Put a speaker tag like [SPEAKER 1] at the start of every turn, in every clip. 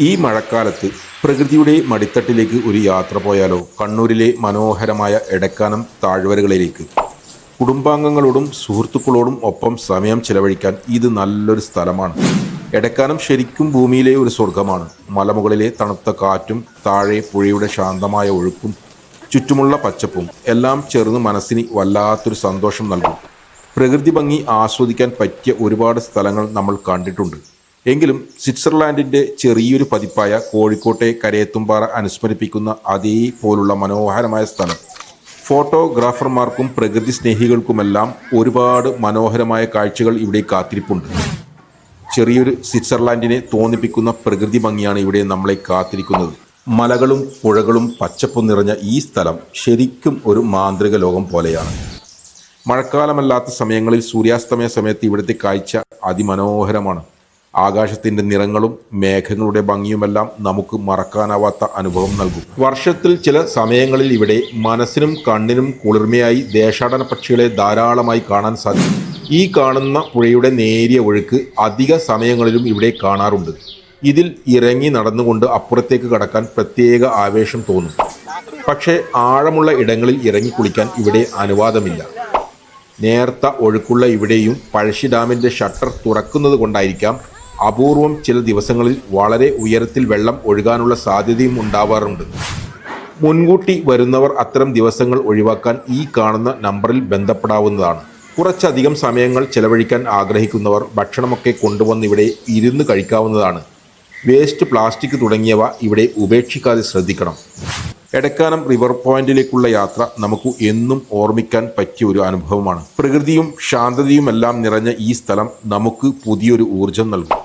[SPEAKER 1] ഈ മഴക്കാലത്ത് പ്രകൃതിയുടെ മടിത്തട്ടിലേക്ക് ഒരു യാത്ര പോയാലോ? കണ്ണൂരിലെ മനോഹരമായ എടക്കാനം താഴ്വരകളിലേക്ക്. കുടുംബാംഗങ്ങളോടും സുഹൃത്തുക്കളോടും ഒപ്പം സമയം ചിലവഴിക്കാൻ ഇത് നല്ലൊരു സ്ഥലമാണ്. എടക്കാനം ശരിക്കും ഭൂമിയിലെ ഒരു സ്വർഗമാണ് മലമുകളിലെ തണുത്ത കാറ്റും താഴെ പുഴയുടെ ശാന്തമായ ഒഴുക്കും ചുറ്റുമുള്ള പച്ചപ്പും എല്ലാം ചേർന്ന് മനസ്സിന് വല്ലാത്തൊരു സന്തോഷം നൽകും. പ്രകൃതി ഭംഗി ആസ്വദിക്കാൻ പറ്റിയ ഒരുപാട് സ്ഥലങ്ങൾ നമ്മൾ കണ്ടിട്ടുണ്ട്. എങ്കിലും സ്വിറ്റ്സർലാൻഡിന്റെ ചെറിയൊരു പതിപ്പായ കോഴിക്കോട്ടെ കരയത്തുംപാറ അനുസ്മരിപ്പിക്കുന്ന അതേ പോലുള്ള മനോഹരമായ സ്ഥലം. ഫോട്ടോഗ്രാഫർമാർക്കും പ്രകൃതി സ്നേഹികൾക്കുമെല്ലാം ഒരുപാട് മനോഹരമായ കാഴ്ചകൾ ഇവിടെ കാത്തിരിപ്പുണ്ട്. ചെറിയൊരു സ്വിറ്റ്സർലാൻഡിനെ തോന്നിപ്പിക്കുന്ന പ്രകൃതി ഭംഗിയാണ് ഇവിടെ നമ്മളെ കാത്തിരിക്കുന്നത്. മലകളും പുഴകളും പച്ചപ്പും നിറഞ്ഞ ഈ സ്ഥലം ശരിക്കും ഒരു മാന്ത്രിക ലോകം പോലെയാണ്. മഴക്കാലമല്ലാത്ത സമയങ്ങളിൽ സൂര്യാസ്തമയ സമയത്ത് ഇവിടുത്തെ കാഴ്ച അതിമനോഹരമാണ്. ആകാശത്തിന്റെ നിറങ്ങളും മേഘങ്ങളുടെ ഭംഗിയുമെല്ലാം നമുക്ക് മറക്കാനാവാത്ത അനുഭവം നൽകും. വർഷത്തിൽ ചില സമയങ്ങളിൽ ഇവിടെ മനസ്സിനും കണ്ണിനും കുളിർമയായി ദേശാടന പക്ഷികളെ ധാരാളമായി കാണാൻ സാധിക്കും. ഈ കാണുന്ന പുഴയുടെ നേരിയ ഒഴുക്ക് അധിക സമയങ്ങളിലും ഇവിടെ കാണാറുണ്ട്. ഇതിൽ ഇറങ്ങി നടന്നുകൊണ്ട് അപ്പുറത്തേക്ക് കടക്കാൻ പ്രത്യേക ആവേശം തോന്നും. പക്ഷേ ആഴമുള്ള ഇടങ്ങളിൽ ഇറങ്ങി കുളിക്കാൻ ഇവിടെ അനുവാദമില്ല. നേർത്ത ഒഴുക്കുള്ള ഇവിടെയും പഴശ്ശി ഡാമിന്റെ ഷട്ടർ തുറക്കുന്നത് കൊണ്ടായിരിക്കാം അപൂർവം ചില ദിവസങ്ങളിൽ വളരെ ഉയരത്തിൽ വെള്ളം ഒഴുകാനുള്ള സാധ്യതയും ഉണ്ടാവാറുണ്ട്. മുൻകൂട്ടി വരുന്നവർ അത്തരം ദിവസങ്ങൾ ഒഴിവാക്കാൻ ഈ കാണുന്ന നമ്പറിൽ ബന്ധപ്പെടാവുന്നതാണ്. കുറച്ചധികം സമയങ്ങൾ ചെലവഴിക്കാൻ ആഗ്രഹിക്കുന്നവർ ഭക്ഷണമൊക്കെ കൊണ്ടുവന്ന് ഇവിടെ ഇരുന്ന് കഴിക്കാവുന്നതാണ്. വേസ്റ്റ് പ്ലാസ്റ്റിക് തുടങ്ങിയവ ഇവിടെ ഉപേക്ഷിക്കാതെ ശ്രദ്ധിക്കണം. എടക്കാനം റിവർ പോയിന്റിലേക്കുള്ള യാത്ര നമുക്ക് എന്നും ഓർമ്മിക്കാൻ പറ്റിയ ഒരു അനുഭവമാണ്. പ്രകൃതിയും ശാന്തതയുമെല്ലാം നിറഞ്ഞ ഈ സ്ഥലം നമുക്ക് പുതിയൊരു ഊർജം നൽകും.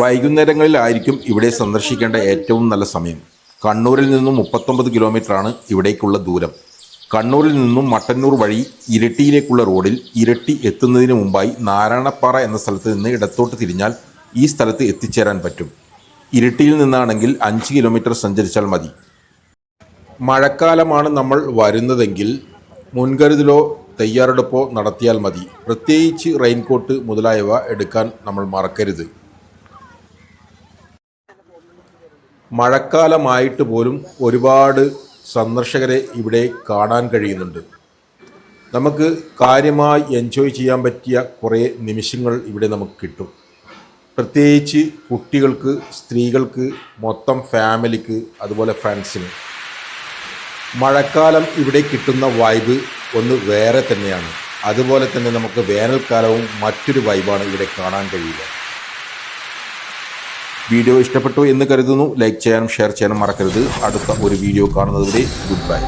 [SPEAKER 1] വൈകുന്നേരങ്ങളിലായിരിക്കും ഇവിടെ സന്ദർശിക്കേണ്ട ഏറ്റവും നല്ല സമയം. കണ്ണൂരിൽ നിന്നും മുപ്പത്തൊമ്പത് കിലോമീറ്ററാണ് ഇവിടേക്കുള്ള ദൂരം. കണ്ണൂരിൽ നിന്നും മട്ടന്നൂർ വഴി ഇരട്ടിയിലേക്കുള്ള റോഡിൽ ഇരട്ടി എത്തുന്നതിന് മുമ്പായി നാരായണപ്പാറ എന്ന സ്ഥലത്ത് നിന്ന് ഇടത്തോട്ട് തിരിഞ്ഞാൽ ഈ സ്ഥലത്ത് എത്തിച്ചേരാൻ പറ്റും. ഇരട്ടിയിൽ നിന്നാണെങ്കിൽ അഞ്ച് കിലോമീറ്റർ സഞ്ചരിച്ചാൽ മതി. മഴക്കാലമാണ് നമ്മൾ വരുന്നതെങ്കിൽ മുൻകരുതലോ തയ്യാറെടുപ്പോ നടത്തിയാൽ മതി. പ്രത്യേകിച്ച് റെയിൻകോട്ട് മുതലായവ എടുക്കാൻ നമ്മൾ മറക്കരുത്. മഴക്കാലമായിട്ട് പോലും ഒരുപാട് സന്ദർശകരെ ഇവിടെ കാണാൻ കഴിയുന്നുണ്ട്. നമുക്ക് കാര്യമായി എൻജോയ് ചെയ്യാൻ പറ്റിയ കുറേ നിമിഷങ്ങൾ ഇവിടെ നമുക്ക് കിട്ടും. പ്രത്യേകിച്ച് കുട്ടികൾക്ക് സ്ത്രീകൾക്ക് മൊത്തം ഫാമിലിക്ക് അതുപോലെ ഫ്രണ്ട്സിന്. മഴക്കാലം ഇവിടെ കിട്ടുന്ന വൈബ് ഒന്ന് വേറെ തന്നെയാണ്. അതുപോലെ തന്നെ നമുക്ക് വേനൽക്കാലവും മറ്റൊരു വൈബാണ് ഇവിടെ കാണാൻ കഴിയുക. വീഡിയോ ഇഷ്ടപ്പെട്ടു എന്ന് കരുതുന്നു. ലൈക്ക് ചെയ്യാനും ഷെയർ ചെയ്യാനും മറക്കരുത്. അടുത്ത ഒരു വീഡിയോ കാണുന്നതുവരെ ഗുഡ് ബൈ.